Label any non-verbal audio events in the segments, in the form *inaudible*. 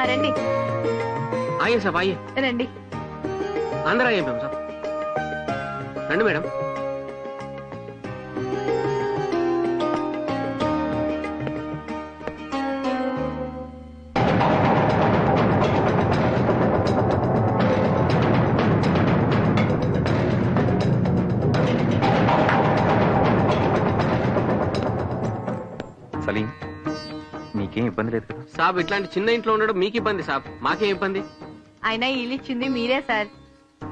అమ్మా రండి आइए साहब आइए రండి अंदर आइए मैम साहब రండి మేడం నీకేం ఇబ్బంది లేదు కదా? సాబ్ ఇట్లాంటి చిన్న ఇంట్లో ఉండడం మీకు ఇబ్బంది సాబ్? మాకేం ఇబ్బంది? అయినా ఇల్లు ఇచ్చింది మీరే సార్.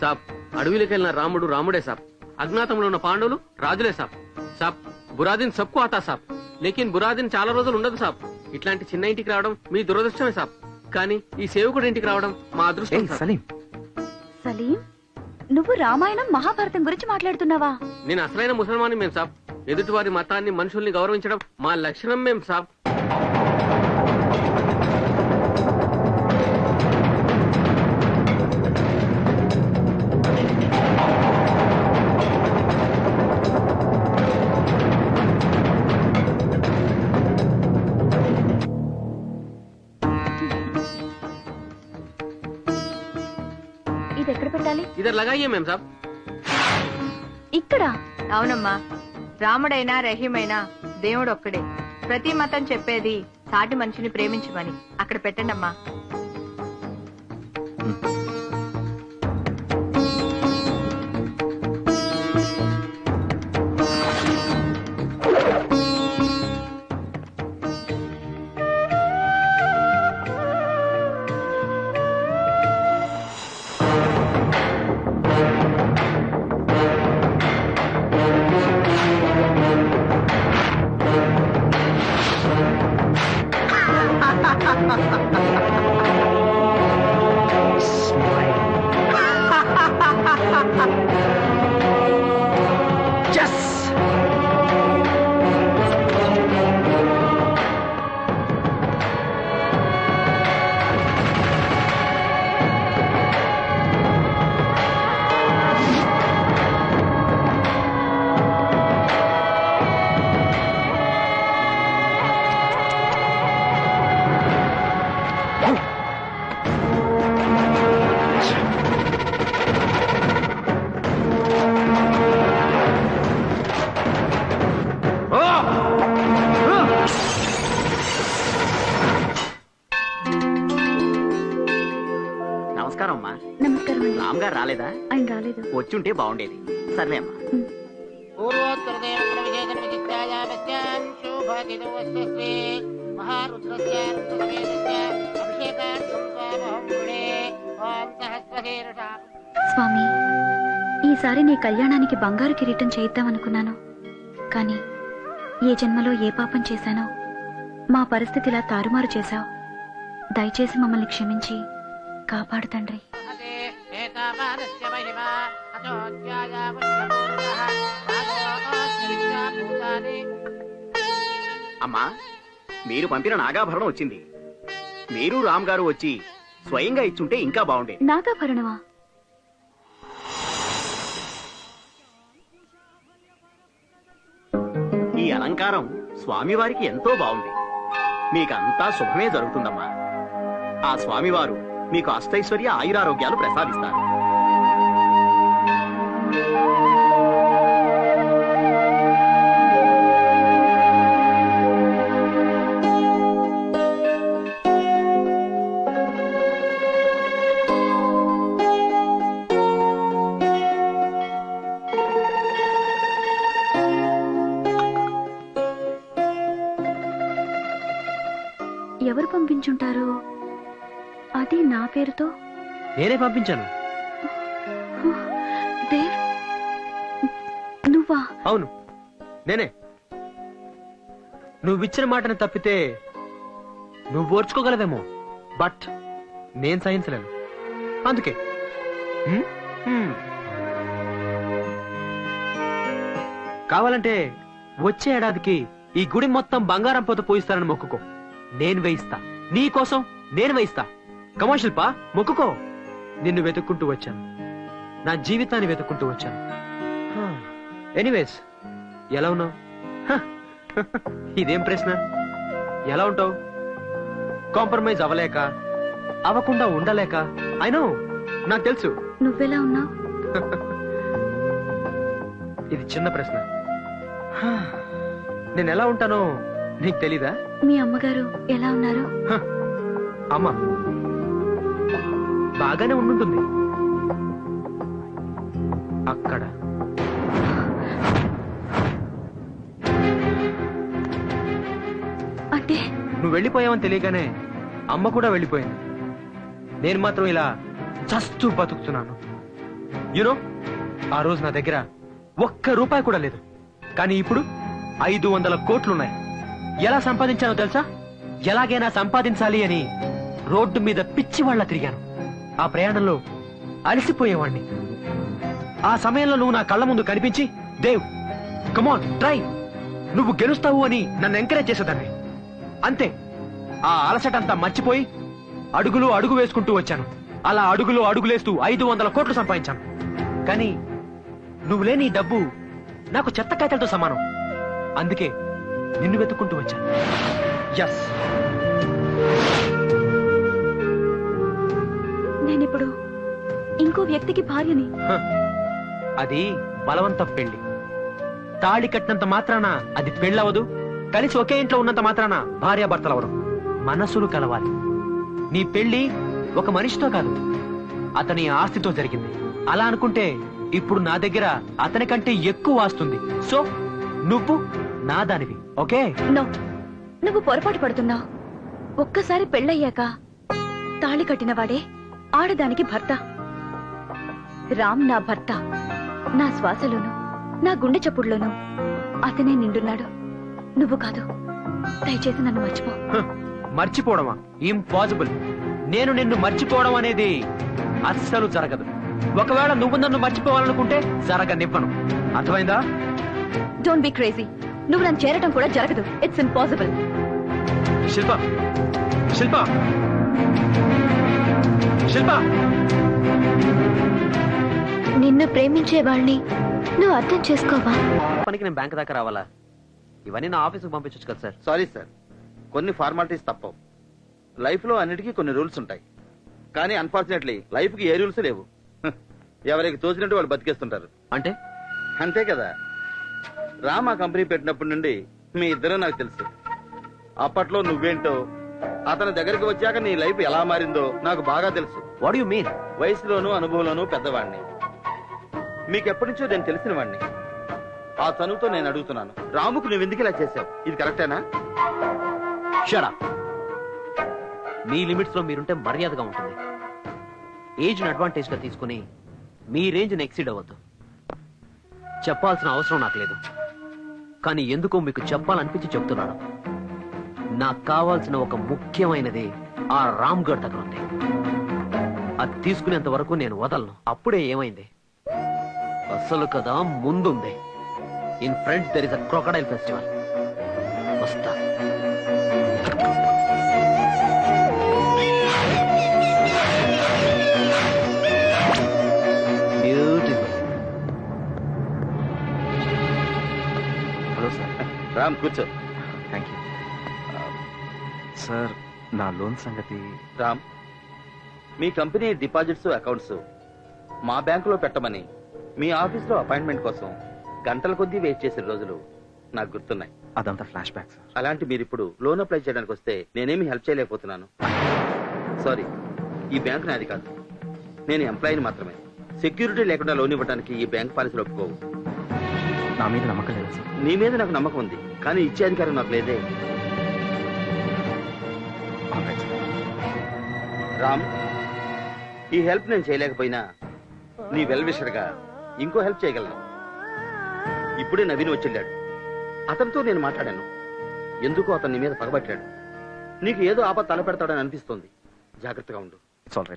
సాబ్ అడవిలోకి వెళ్ళిన రాముడు రాముడే సాబ్. అజ్ఞాతంలో ఉన్న పాండవులు రాజులే సాబ్. సాబ్ బురాదిన్ సబ్కు ఆతా సాబ్. లేకిన్ బురాదిన్ చాలా రోజులు ఉండదు సాబ్. ఇట్లాంటి చిన్న ఇంటికి రావడం మీ దురదృష్టమే సాబ్. కానీ ఈ సేవకుడి ఇంటికి రావడం మా అదృష్టం సాబ్. సలీం. సలీం నువ్వు రామాయణం మహాభారతం గురించి మాట్లాడుతున్నావా? నేను అసలైన ముసల్మాని మేం సాబ్. ఎదుటి వారి మతాన్ని మనుషుల్ని గౌరవించడం మా లక్షణం మేం సాబ్. పెట్టాలి ఇద్దరు లగాయ్యే మేం సాబ్. ఇక్కడ? అవునమ్మా. రాముడైనా రహీమైనా దేవుడు ఒక్కడే ప్రతి మతం చెప్పేది సాటి మనిషిని ప్రేమించమని. అక్కడ పెట్టండి Ha ha ha! గారు రాలేదా? ఆయన రాలేదు? వచ్చుంటే బాగుండేది. సర్లే అమ్మా. స్వామి ఈసారి నీ కళ్యాణానికి బంగారు కిరీటం చేయిద్దామనుకున్నాను. కానీ ఏ జన్మలో ఏ పాపం చేశానో మా పరిస్థితిలా తారుమారు చేశావు. దయచేసి మమ్మల్ని క్షమించి కాపాడు తండ్రి. అమ్మా మీరు పంపిన నాగాభరణం వచ్చింది. మీరు రామ్ గారు వచ్చి స్వయంగా ఇచ్చుంటే ఇంకా బాగుండేది నాగాభరణమా? ఈ అలంకారం స్వామివారికి ఎంతో బాగుంది. మీకంతా శుభమే జరుగుతుందమ్మా. ఆ స్వామివారు మీకు అష్టైశ్వర్య ఆయురారోగ్యాలు ప్రసాదిస్తారు. ఎవరు పంపించుంటారు? అది నా పేరుతో? నేనే పంపించాను. దేవ్ నువ్వా? అవును నేనే. నువ్విచ్చిన మాటను తప్పితే నువ్వు ఓర్చుకోగలవేమో బట్ నేను సహించలేను. అందుకే. కావాలంటే వచ్చే ఏడాదికి ఈ గుడి మొత్తం బంగారం పోత పోయిస్తానని మొక్కుకో. నేను వేయిస్తా. నీ కోసం నేను వేయిస్తా. కమర్షిల్పా మొక్కుకో. నిన్ను వెతుక్కుంటూ వచ్చాను. నా జీవితాన్ని వెతుక్కుంటూ వచ్చాను. ఎనీవేస్ ఎలా ఉన్నావు? *laughs* ఇదేం ప్రశ్న? ఎలా ఉంటావు? కాంప్రమైజ్ అవ్వలేక? అవ్వకుండా ఉండలేక? అయినో నాకు తెలుసు. నువ్వెలా ఉన్నావు? *laughs* ఇది చిన్న ప్రశ్న. హా, నేను ఎలా ఉంటానో నీకు తెలీదా? మీ అమ్మగారు ఎలా ఉన్నారు? అమ్మా బాగానే ఉండుంటుంది. అక్కడ. అంటే? నువ్వు వెళ్ళిపోయావని తెలియగానే అమ్మ కూడా వెళ్ళిపోయింది. నేను మాత్రం ఇలా చస్తూ బతుకుతున్నాను. యునో ఆ రోజు నా దగ్గర ఒక్క రూపాయి కూడా లేదు. కానీ ఇప్పుడు ఐదు వందల కోట్లున్నాయి. ఎలా సంపాదించానో తెలుసా? ఎలాగైనా సంపాదించాలి అని రోడ్డు మీద పిచ్చి వాళ్ళ తిరిగాను. ఆ ప్రయాణంలో అలసిపోయేవాణ్ణి. ఆ సమయంలో నువ్వు నా కళ్ళ ముందు కనిపించి దేవ్ కమాన్ ట్రై నువ్వు గెలుస్తావు అని నన్ను ఎంకరేజ్ చేసేదాన్ని. అంతే. ఆ అలసటంతా మర్చిపోయి అడుగులు అడుగు వేసుకుంటూ వచ్చాను. అలా అడుగులు అడుగులేస్తూ ఐదు వందల కోట్లు సంపాదించాను. కానీ నువ్వు లేని డబ్బు నాకు చెత్త కాయతలతో సమానం. అందుకే నిన్ను వెతుక్కుంటూ వచ్చాను. ఎస్ నేనిప్పుడు ఇంకో వ్యక్తికి భార్యని. అది బలవంత పెళ్ళి. తాళి కట్టినంత మాత్రాన అది పెళ్ళవదు. కలిసి ఒకే ఇంట్లో ఉన్నంత మాత్రాన భార్యాభర్తలవరు. మనసులు కలవాలి. నీ పెళ్ళి ఒక మనిషితో కాదు. అతని ఆస్తితో జరిగింది. అలా అనుకుంటే ఇప్పుడు నా దగ్గర అతని కంటే ఎక్కువ వస్తుంది సో నువ్వు నా దానివి ఓకే? నో. నువ్వు పొరపాటు పడుతున్నావు. ఒక్కసారి పెళ్ళయ్యాక తాళి కట్టినవాడే ఆడదానికి భర్త. రామ్ నా భర్త. నా శ్వాసలోను నా గుండె చప్పుడులోను అతనే నిండున్నాడు. నువ్వు కాదు. దయచేసి నన్ను మర్చిపో. మర్చిపోవడమా? ఇంపాసిబుల్. నేను నిన్ను మర్చిపోవడం అనేది అస్సలు జరగదు. ఒకవేళ నువ్వు నన్ను మర్చిపోవాలనుకుంటే జరగనివ్వను. అర్థమైందా? డోంట్ బి క్రేజీ నువ్వు నన్ను చేరటం కూడా జరగదు. It's impossible Shilpa Shilpa. శిల్ప. నిన్ను ప్రేమించే వాళ్ళని నువ్వు అర్థం చేసుకోవా? పనికి నేను బ్యాంక్ దాకా రావాలా? ఇవన్నీ నా ఆఫీస్కి పంపించచ్చు కదా సార్. సారీ సార్ కొన్ని ఫార్మాలిటీస్ తప్పవు. లైఫ్లో అన్నిటికీ కొన్ని రూల్స్ ఉంటాయి. కానీ అన్ఫార్చునేట్లీ లైఫ్కి ఏ రూల్స్ లేవు. *laughs* ఎవరికి తోచినట్టు వాళ్ళు బతికేస్తుంటారు. అంటే? అంతే కదా. రామ్ కంపెనీ పెట్టినప్పటి నుండి మీ ఇద్దరు నాకు తెలుసు. అప్పట్లో నువ్వేంటో అతని దగ్గరికి వచ్చాక నీ లైఫ్ ఎలా మారిందో నాకు బాగా తెలుసు. వాట్ యు మీన్ వయసులోనూ అనుభవంలోనూ పెద్దవాడిని మీకెప్పటి నుంచో నేను తెలిసిన వాడిని ఆ చనువుతో నేను అడుగుతున్నాను. రాముకు నువ్వు ఎందుకు ఇలా చేసావు ఇది కరెక్టేనా? షడా మీ లిమిట్స్లో మీరుంటే మర్యాదగా ఉంటుంది. ఏజ్ అడ్వాంటేజ్గా తీసుకుని మీ రేంజ్ ఎక్సీడ్ అవ్వద్దు. చెప్పాల్సిన అవసరం నాకు లేదు. కానీ ఎందుకో మీకు చెప్పాలనిపించి చెప్తున్నాను. నాకు కావాల్సిన ఒక ముఖ్యమైనది ఆ రామ్గఢ్ దగ్గర ఉంది. అది తీసుకునేంత వరకు నేను వదలను. అప్పుడే ఏమైంది? అసలు కదా ముందుంది. In front there is a crocodile festival వస్తా. సార్ రామ్ కూర్చో. థ్యాంక్ యూ సార్ నా లోన్ సంగతి రామ్ మీ కంపెనీ డిపాజిట్స్ అకౌంట్స్ మా బ్యాంకులో పెట్టమని మీ ఆఫీస్లో అపాయింట్మెంట్ కోసం గంటల కొద్దీ వెయిట్ చేసిన రోజులు నాకు గుర్తున్నాయి. అదంతా ఫ్లాష్ బ్యాక్ సార్ అలాంటి మీరు ఇప్పుడు లోన్ అప్లై చేయడానికి వస్తే నేనేమి హెల్ప్ చేయలేకపోతున్నాను. సారీ ఈ బ్యాంక్ నాది కాదు. నేను ఎంప్లాయీని మాత్రమే. సెక్యూరిటీ లేకుండా లోన్ ఇవ్వడానికి ఈ బ్యాంక్ పాలసీలు ఒప్పుకోవు. నా మీద నమ్మకం లేదా సార్. నీ మీద నాకు నమ్మకం ఉంది కానీ ఇచ్చే అధికారం నాకు లేదే. రామ్ ఈ హెల్ప్ నేను చేయలేకపోయినా నీ వెల్ విషర్గా ఇంకో హెల్ప్ చేయగలను. ఇప్పుడే నవీన్ వచ్చెళ్ళాడు అతనితో నేను మాట్లాడాను. ఎందుకో అతన్ని మీద పగబట్టాడు. నీకు ఏదో ఆపద తలపెడతాడని అనిపిస్తోంది. జాగ్రత్తగా ఉండు. Sir.